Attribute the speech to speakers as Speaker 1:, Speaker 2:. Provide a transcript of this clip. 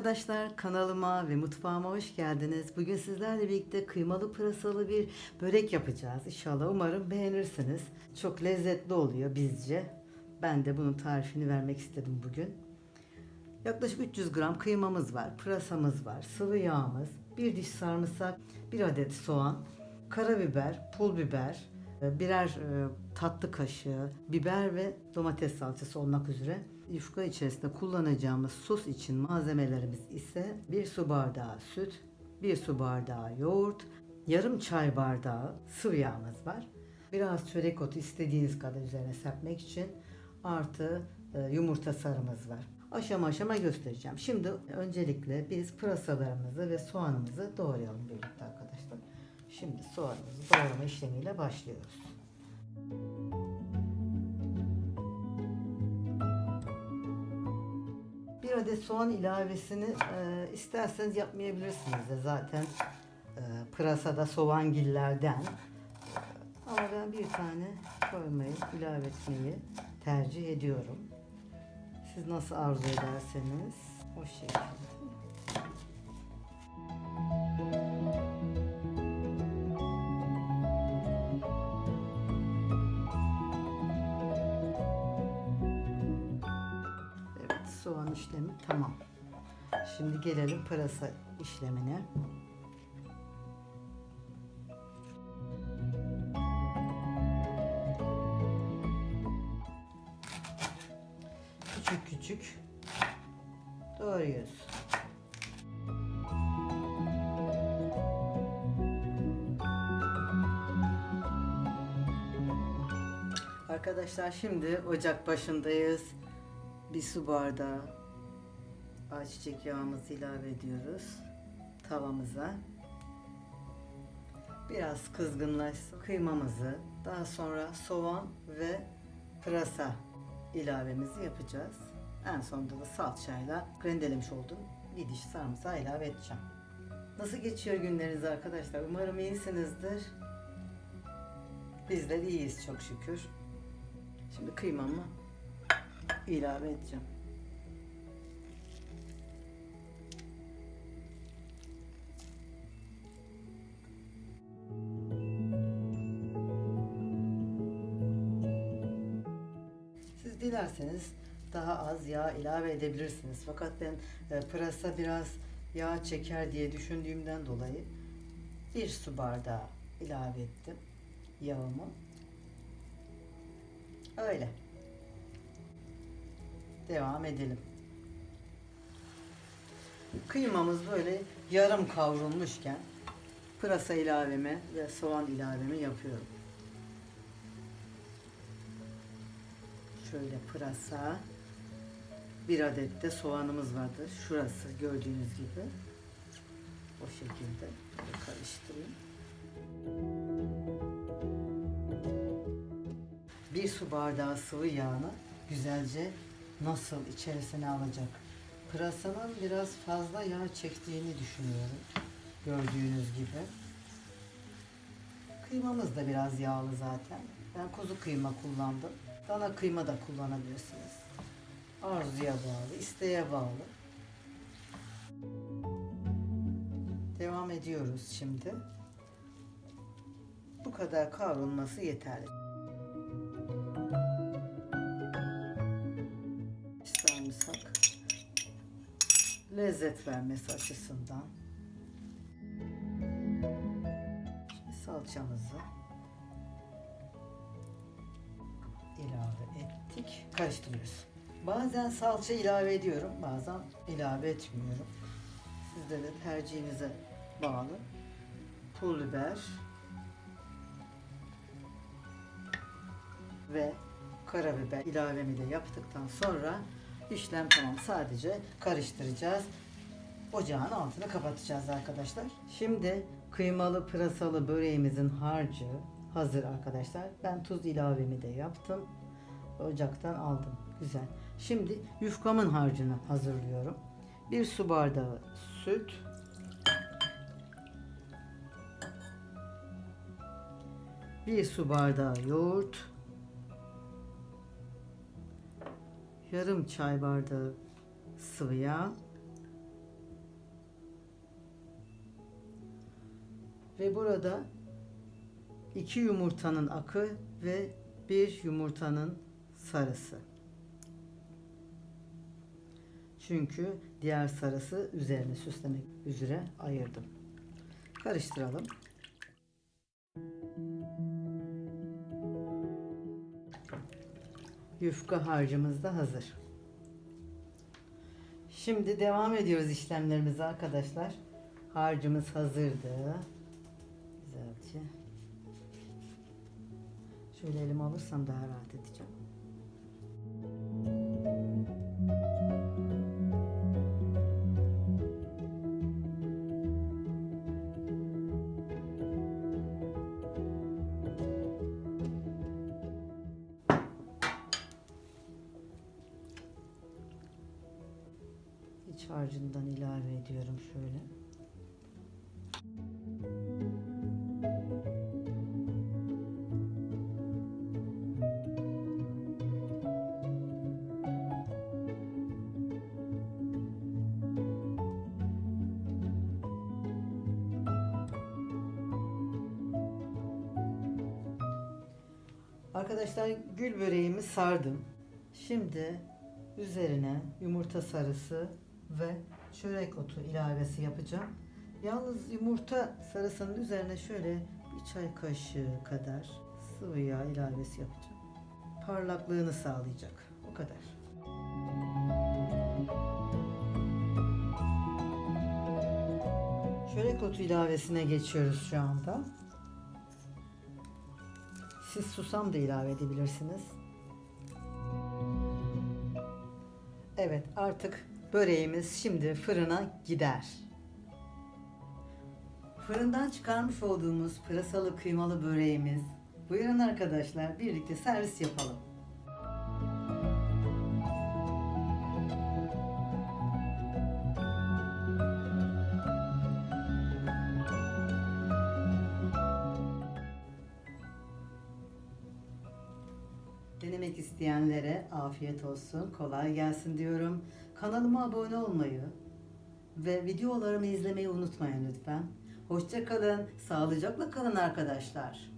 Speaker 1: arkadaşlar kanalıma ve mutfağıma hoş geldiniz. Bugün sizlerle birlikte kıymalı pırasalı bir börek yapacağız. İnşallah umarım beğenirsiniz. Çok lezzetli oluyor bizce. Ben de bunun tarifini vermek istedim bugün. Yaklaşık 300 gram kıymamız var, pırasamız var, sıvı yağımız, bir diş sarımsak, bir adet soğan, karabiber, pul biber, e, birer e, tatlı kaşığı, biber ve domates salçası olmak üzere yufka içerisinde kullanacağımız sos için malzemelerimiz ise bir su bardağı süt, bir su bardağı yoğurt, yarım çay bardağı sıvı yağımız var. Biraz çörek otu istediğiniz kadar üzerine serpmek için artı e, yumurta sarımız var. Aşama aşama göstereceğim. Şimdi öncelikle biz pırasalarımızı ve soğanımızı doğrayalım birlikte arkadaşlar. Şimdi soğanımızı doğrama işlemiyle başlıyoruz. Bir adet soğan ilavesini e, isterseniz yapmayabilirsiniz de zaten e, pırasada soğangillerden. Ama ben bir tane koymayı, ilave etmeyi tercih ediyorum. Siz nasıl arzu ederseniz o şekilde. Soğan işlemi tamam. Şimdi gelelim pırasa işlemine. Küçük küçük doğruyoruz. Arkadaşlar şimdi ocak başındayız. Bir su bardağı ayçiçek yağımızı ilave ediyoruz tavamıza. Biraz kızgınlaşsın kıymamızı, daha sonra soğan ve pırasa ilavemizi yapacağız. En sonunda da salçayla rendelemiş olduğum bir diş sarımsağı ilave edeceğim. Nasıl geçiyor günleriniz arkadaşlar? Umarım iyisinizdir. Bizler iyiyiz çok şükür. Şimdi kıymamı ilave edeceğim. Siz dilerseniz daha az yağ ilave edebilirsiniz. Fakat ben e, pırasa biraz yağ çeker diye düşündüğümden dolayı bir su bardağı ilave ettim yağımı. Öyle. Devam edelim. Kıymamız böyle yarım kavrulmuşken pırasa ilavemi ve soğan ilavemi yapıyorum. Şöyle pırasa. Bir adet de soğanımız vardı. Şurası gördüğünüz gibi. O şekilde karıştırayım. Bir su bardağı sıvı yağını güzelce nasıl içerisine alacak. Pırasanın biraz fazla yağ çektiğini düşünüyorum. Gördüğünüz gibi. Kıymamız da biraz yağlı zaten. Ben kuzu kıyma kullandım. Dana kıyma da kullanabilirsiniz. Arzuya bağlı, isteğe bağlı. Devam ediyoruz şimdi. Bu kadar kavrulması yeterli. Lezzet vermesi açısından. Şimdi salçamızı ilave ettik. Karıştırıyoruz. Bazen salça ilave ediyorum, bazen ilave etmiyorum. Sizde de tercihinize bağlı. Pul biber ve karabiber ilavemi de yaptıktan sonra işlem tamam. Sadece karıştıracağız. Ocağın altını kapatacağız arkadaşlar. Şimdi kıymalı pırasalı böreğimizin harcı hazır arkadaşlar. Ben tuz ilavemi de yaptım. Ocaktan aldım. Güzel. Şimdi yufkamın harcını hazırlıyorum. Bir su bardağı süt. Bir su bardağı yoğurt. yarım çay bardağı sıvı yağ ve burada iki yumurtanın akı ve bir yumurtanın sarısı. Çünkü diğer sarısı üzerine süslemek üzere ayırdım. Karıştıralım. Yufka harcımız da hazır. Şimdi devam ediyoruz işlemlerimize arkadaşlar. Harcımız hazırdı. Güzelce. Şöyle elime alırsam daha rahat edeceğim. İç harcından ilave ediyorum şöyle. Arkadaşlar gül böreğimi sardım. Şimdi üzerine yumurta sarısı ve çörek otu ilavesi yapacağım. Yalnız yumurta sarısının üzerine şöyle bir çay kaşığı kadar sıvı yağ ilavesi yapacağım. Parlaklığını sağlayacak. O kadar. Çörek otu ilavesine geçiyoruz şu anda. Siz susam da ilave edebilirsiniz. Evet artık böreğimiz şimdi fırına gider. Fırından çıkarmış olduğumuz pırasalı kıymalı böreğimiz. Buyurun arkadaşlar birlikte servis yapalım. Denemek isteyenlere afiyet olsun, kolay gelsin diyorum. Kanalıma abone olmayı ve videolarımı izlemeyi unutmayın lütfen. Hoşça kalın, sağlıcakla kalın arkadaşlar.